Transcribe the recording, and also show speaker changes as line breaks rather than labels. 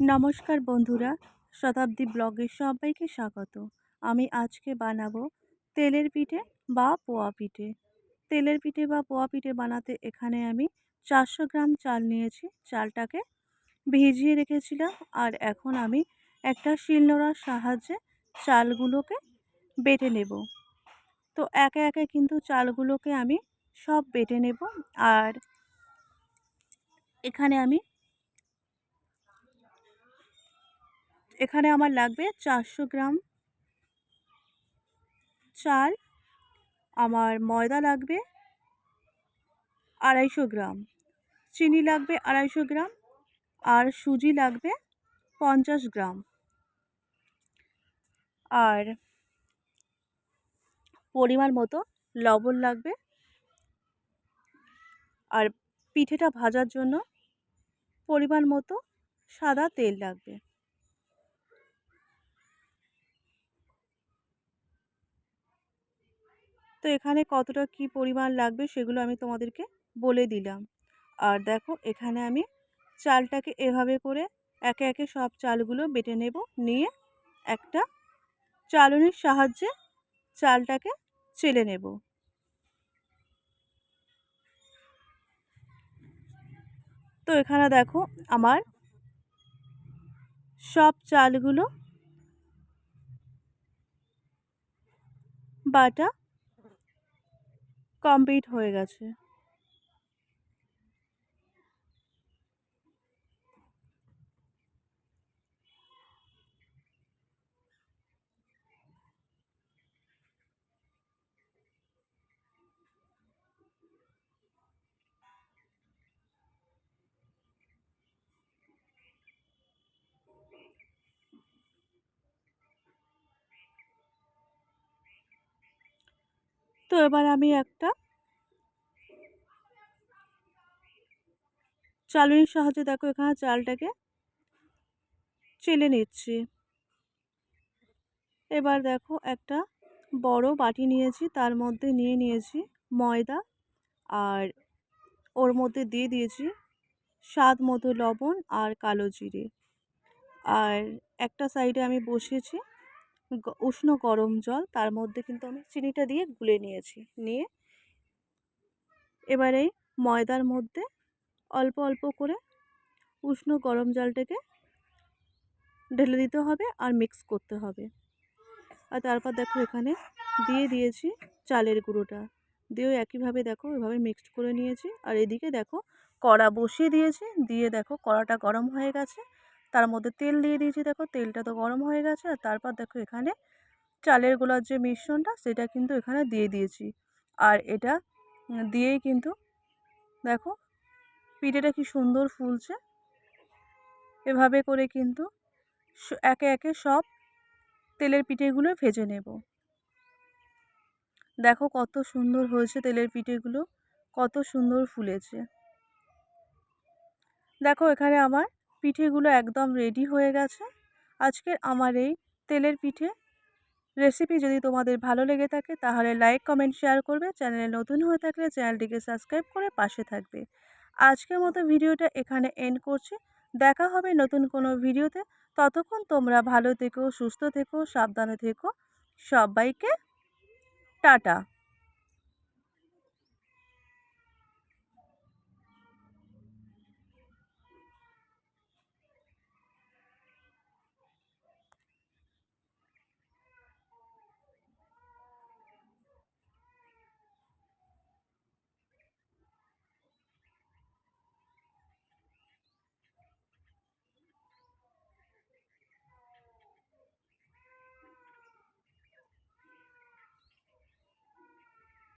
নমস্কার বন্ধুরা, শতাব্দী ব্লগে সবাইকে স্বাগত। আমি আজকে বানাবো তেলের পিঠে বা পোয়া পিঠে। তেলের পিঠে বা পোয়া পিঠে বানাতে এখানে আমি চারশো গ্রাম চাল নিয়েছি। চালটাকে ভিজিয়ে রেখেছিলাম আর এখন আমি একটা শিলনোড়ার সাহায্যে চালগুলোকে বেটে নেব। তো একে একে কিন্তু চালগুলোকে আমি সব বেটে নেব আর এখানে আমি এখানে আমার লাগবে চারশো গ্রাম চাল, আমার ময়দা লাগবে আড়াইশো গ্রাম, চিনি লাগবে আড়াইশো গ্রাম আর সুজি লাগবে পঞ্চাশ গ্রাম। আর পরিমাণ মতো লবণ লাগবে। আর পিঠেটা ভাজার জন্য পরিমাণ মতো সাদা তেল লাগবে। তো এখানে কতটা কি পরিমাণ লাগবে সেগুলো আমি তোমাদেরকে বলে দিলাম। আর দেখো এখানে আমি চালটাকে এভাবে করে একে একে সব চালগুলো বেটে নেব, নিয়ে একটা চালনির সাহায্যে চালটাকে চেলে নেব। তো এখানে দেখো আমার সব চালগুলো বাটা কমপ্লিট হয়ে গেছে। তো এবার আমি একটা চালনির সাহায্যে দেখো এখানে চালটাকে চেলে নিচ্ছি। এবার দেখো একটা বড় বাটি নিয়েছি, তার মধ্যে নিয়ে নিয়েছি ময়দা আর ওর মধ্যে দিয়ে দিয়েছি স্বাদ মতো লবণ আর কালো জিরে। আর একটা সাইডে আমি বসিয়েছি উষ্ণ গরম জল, তার মধ্যে কিন্তু আমি চিনিটা দিয়ে গুলে নিয়েছি। নিয়ে এবার ময়দার মধ্যে অল্প অল্প করে উষ্ণ গরম জলটাকে ঢেলে দিতে হবে আর মিক্স করতে হবে। আর তারপর দেখো এখানে দিয়ে দিয়েছি চালের গুঁড়োটা। দিয়েও একইভাবে দেখো এভাবে মিক্সড করে নিয়েছি। আর এদিকে দেখো কড়া বসিয়ে দিয়েছি। দিয়ে দেখো কড়াটা গরম হয়ে গেছে। তার মধ্যে তেল দিয়ে দিয়েছি। দেখো তেলটা তো গরম হয়ে গেছে। আর তারপর দেখো এখানে চালের গোলার যে মিশ্রণটা, সেটা কিন্তু এখানে দিয়ে দিয়েছি। আর এটা দিয়েই কিন্তু দেখো পিঠেটা কি সুন্দর ফুলছে। এভাবে করে কিন্তু একে একে সব তেলের পিঠেগুলো ভেজে নেব। দেখো কত সুন্দর হয়েছে তেলের পিঠেগুলো, কত সুন্দর ফুলেছে। দেখো এখানে আমার পিঠেগুলো একদম রেডি হয়ে গেছে। আজকের আমার এই তেলের পিঠে রেসিপি যদি তোমাদের ভালো লেগে থাকে তাহলে লাইক কমেন্ট শেয়ার করবে। চ্যানেলে নতুন হয়ে থাকলে চ্যানেলটিকে সাবস্ক্রাইব করে পাশে থাকবে। আজকের মতো ভিডিওটা এখানে এন্ড করছি। দেখা হবে নতুন কোনো ভিডিওতে। ততক্ষণ তোমরা ভালো থেকো, সুস্থ থেকো, সাবধানে থেকো। সবাইকে টাটা।